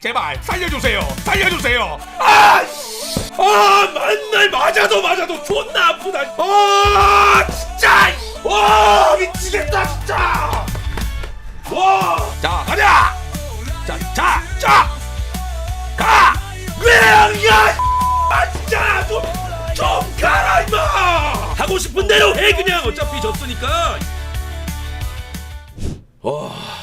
제발 살려주세요. 살려주세요. 아, 씨. 아 맨날 맞아도 맞아도 존나 아프다. 아 진짜! 와 미치겠다 진짜! 와자. 가자! 자자자가! 그냥 야 아, 진짜. 좀, 좀 가라 임마. 하고 싶은 대로 해 그냥. 어차피 졌으니까. 아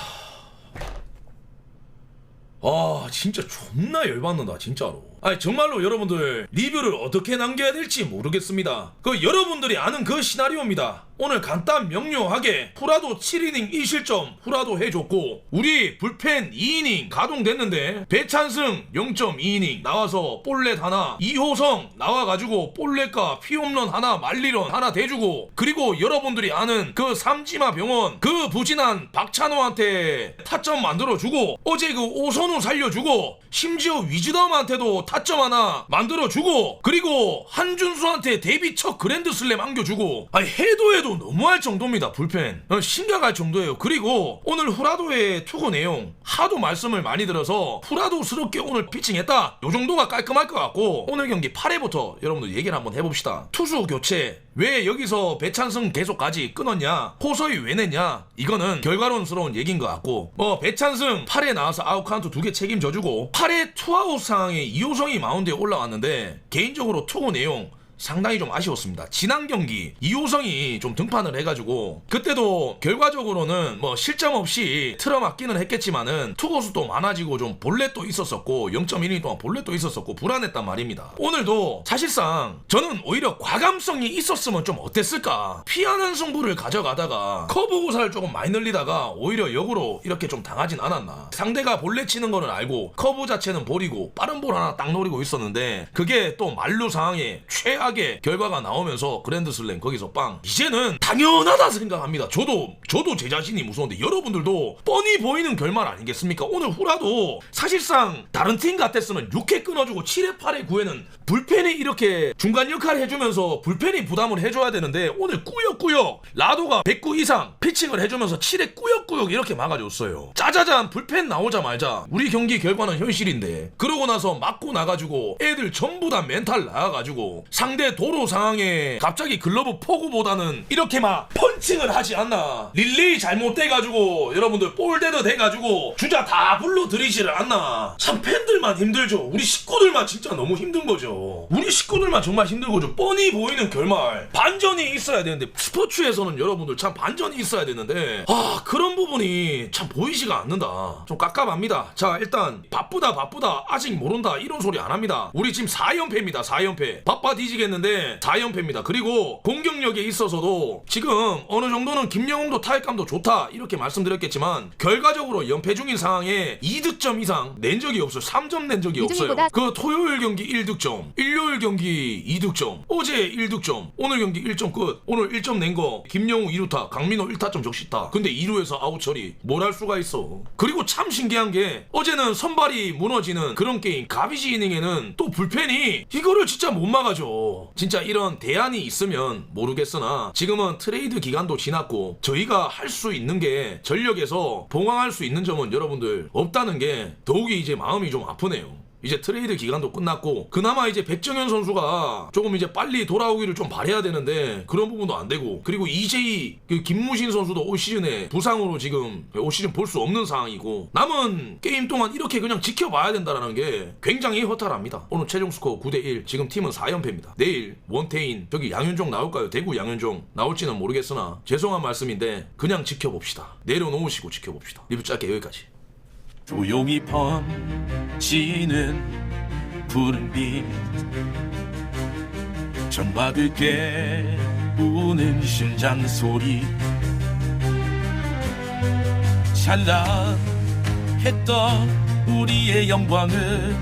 진짜 존나 열받는다 진짜로 아니 정말로 여러분들 리뷰를 어떻게 남겨야 될지 모르겠습니다. 그 여러분들이 아는 그 시나리오입니다. 오늘 간단 명료하게 후라도 7이닝 1실점 후라도 해줬고 우리 불펜 2이닝 가동됐는데 배찬승 0.2이닝 나와서 볼넷 하나 이호성 나와가지고 볼넷과 피홈런 하나 말리런 하나 대주고 그리고 여러분들이 아는 그 삼지마 병원 그 부진한 박찬호한테 타점 만들어주고 어제 그 오선우 살려주고 심지어 위즈덤한테도 타점 하나 만들어주고 그리고 한준수한테 데뷔 첫 그랜드슬램 안겨주고 아니 해도 해도 너무할 정도입니다 불펜. 어, 심각할 정도예요. 그리고 오늘 후라도의 투구 내용 하도 말씀을 많이 들어서 후라도스럽게 오늘 피칭했다. 요 정도가 깔끔할 것 같고 오늘 경기 8회부터 여러분들 얘기를 한번 해봅시다. 투수 교체 왜 여기서 배찬승 계속까지 끊었냐 호서이 왜 냈냐 이거는 결과론스러운 얘기인 것 같고 뭐 배찬승 8회 나와서 아웃카운트 두 개 책임져주고 8회 투아웃 상황에 이호성 이 마운드에 올라왔는데 개인적으로 투구 내용 상당히 좀 아쉬웠습니다. 지난 경기 이호성이 좀 등판을 해가지고 그때도 결과적으로는 뭐 실점 없이 틀어맞기는 했겠지만은 투고수도 많아지고 좀 볼넷도 있었었고 0.1이닝 동안 볼넷도 있었었고 불안했단 말입니다. 오늘도 사실상 저는 오히려 과감성이 있었으면 좀 어땠을까 피하는 승부를 가져가다가 커브 구사를 조금 많이 늘리다가 오히려 역으로 이렇게 좀 당하진 않았나 상대가 볼넷 치는 거는 알고 커브 자체는 볼이고 빠른 볼 하나 딱 노리고 있었는데 그게 또 만루 상황에 최악 의 결과가 나오면서 그랜드슬램 거기서 빵. 이제는 당연하다 생각합니다. 저도 저도 제 자신이 무서운데 여러분들도 뻔히 보이는 결말 아니겠습니까? 오늘 후라도 사실상 다른 팀 같았으면 6회 끊어주고 7회 8회 9회는 불펜이 이렇게 중간 역할을 해주면서 불펜이 부담을 해줘야 되는데 오늘 꾸역꾸역 라도가 109 이상 피칭을 해주면서 7회 꾸역꾸역 이렇게 막아줬어요. 짜자잔 불펜 나오자마자 우리 경기 결과는 현실인데 그러고 나서 맞고 나가지고 애들 전부 다 멘탈 나가가지고 상대 도로 상황에 갑자기 글러브 포구보다는 이렇게 막 펀칭을 하지 않나. 릴레이 잘못돼가지고 여러분들 볼대도 돼가지고 주자 다 불러 들이지를 않나. 참 팬들 만 힘들죠. 우리 식구들만 진짜 너무 힘든 거죠. 우리 식구들만 정말 힘들고 좀 뻔히 보이는 결말. 반전이 있어야 되는데 스포츠에서는 여러분들 참 반전이 있어야 되는데 아 그런 부분이 참 보이지가 않는다. 좀 깝깝합니다. 자 일단 바쁘다 바쁘다. 아직 모른다. 이런 소리 안 합니다. 우리 지금 4연패입니다 4연패. 바빠 뒤지겠는데 4연패입니다. 그리고 공격력에 있어서도 지금 어느 정도는 김영웅도 타격감도 좋다. 이렇게 말씀드렸겠지만 결과적으로 연패 중인 상황에 2득점 이상 낸 적이 없어요. 3점 낸 적이 없어요. 그 토요일 경기 1득점 일요일 경기 2득점 어제 1득점 오늘 경기 1점 끝. 오늘 1점 낸 거 김영우 2루타 강민호 1타점 적시타. 근데 2루에서 아웃 처리. 뭘 할 수가 있어? 그리고 참 신기한 게 어제는 선발이 무너지는 그런 게임 가비지 이닝에는 또 불펜이 이거를 진짜 못 막아줘. 진짜 이런 대안이 있으면 모르겠으나 지금은 트레이드 기간도 지났고 저희가 할 수 있는 게 전력에서 봉황할 수 있는 점은 여러분들 없다는 게 더욱이 이제 마음이 좀 아 프네요 이제 트레이드 기간도 끝났고 그나마 이제 백정현 선수가 조금 이제 빨리 돌아오기를 좀 바래야 되는데 그런 부분도 안 되고 그리고 이제이 그 김무신 선수도 올 시즌에 부상으로 지금 올 시즌 볼 수 없는 상황이고 남은 게임 동안 이렇게 그냥 지켜봐야 된다라는 게 굉장히 허탈합니다. 오늘 최종 스코어 9대 1 지금 팀은 4연패입니다. 내일 원태인 저기 양현종 나올까요? 대구 양현종 나올지는 모르겠으나 죄송한 말씀인데 그냥 지켜봅시다. 내려놓으시고 지켜봅시다. 리뷰 짧게 여기까지. 조용히 번지는 푸른 빛. 정막을 깨우는 심장 소리. 찬란했던 우리의 영광은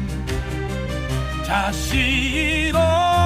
다시 일어